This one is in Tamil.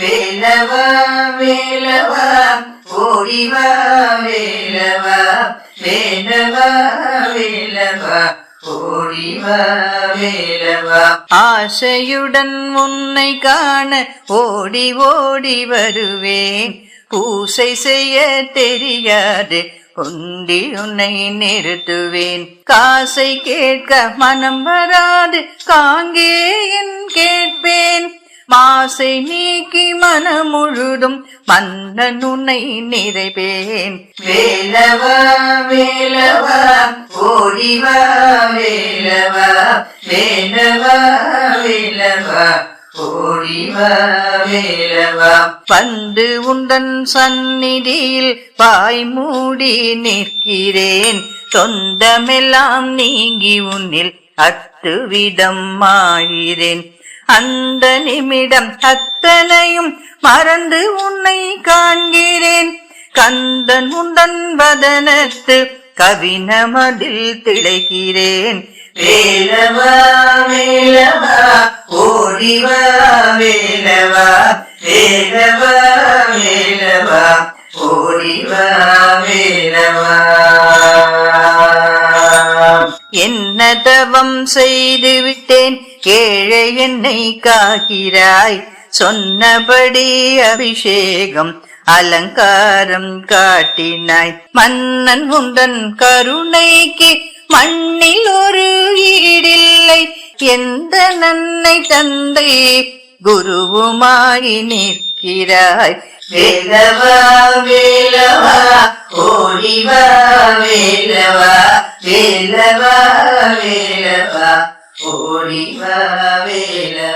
வேலவா வேலவா ஓடிவா வேலவா வேலவா வேலவா ஓடிவா வேலவா. ஆசையுடன் உன்னை காண ஓடி ஓடி வருவேன். பூசை செய்ய தெரியாது உண்டி உன்னை நிறுத்துவேன். காசை கேட்க மனம் வராது காங்கேயன் கேட்பேன். மாசை நீக்கி மனம் முழுதும் மன்னன் உன்னை நிறைவேன். வேலவா வேலவா ஓடிவா வேலவா வேலவா வேலவா வந்து உந்தன் சந்நிதியில் வாய் மூடி நிற்கிறேன். சொந்தமெல்லாம் நீங்கி உன்னில் அத்துவிதம் ஆகிறேன். அந்த நிமிடம் அத்தனையும் மறந்து உன்னை காண்கிறேன். கந்தன் உந்தன் வதனத்து கவினமதில் திளைக்கிறேன். வேலவா வேலவா ஓடிவா வேலவா வேலவா வேலவா ஓடிவா வேலவா என்ன தவம் செய்து விட்டேன். கேழ என்னை காக்கிறாய். சொன்னபடி அபிஷேகம் அலங்காரம் காட்டினாய். மன்னன் உந்தன் கருணைக்கு மண்ணில் ஒரு ஈடில்லை. எந்த நன்னை தந்தை குருவுமாய் நிற்கிறாய். வேலவா வேலவா ஓடிவா வேலவா வேலவா வேலவா. ஓடிவா வேலவா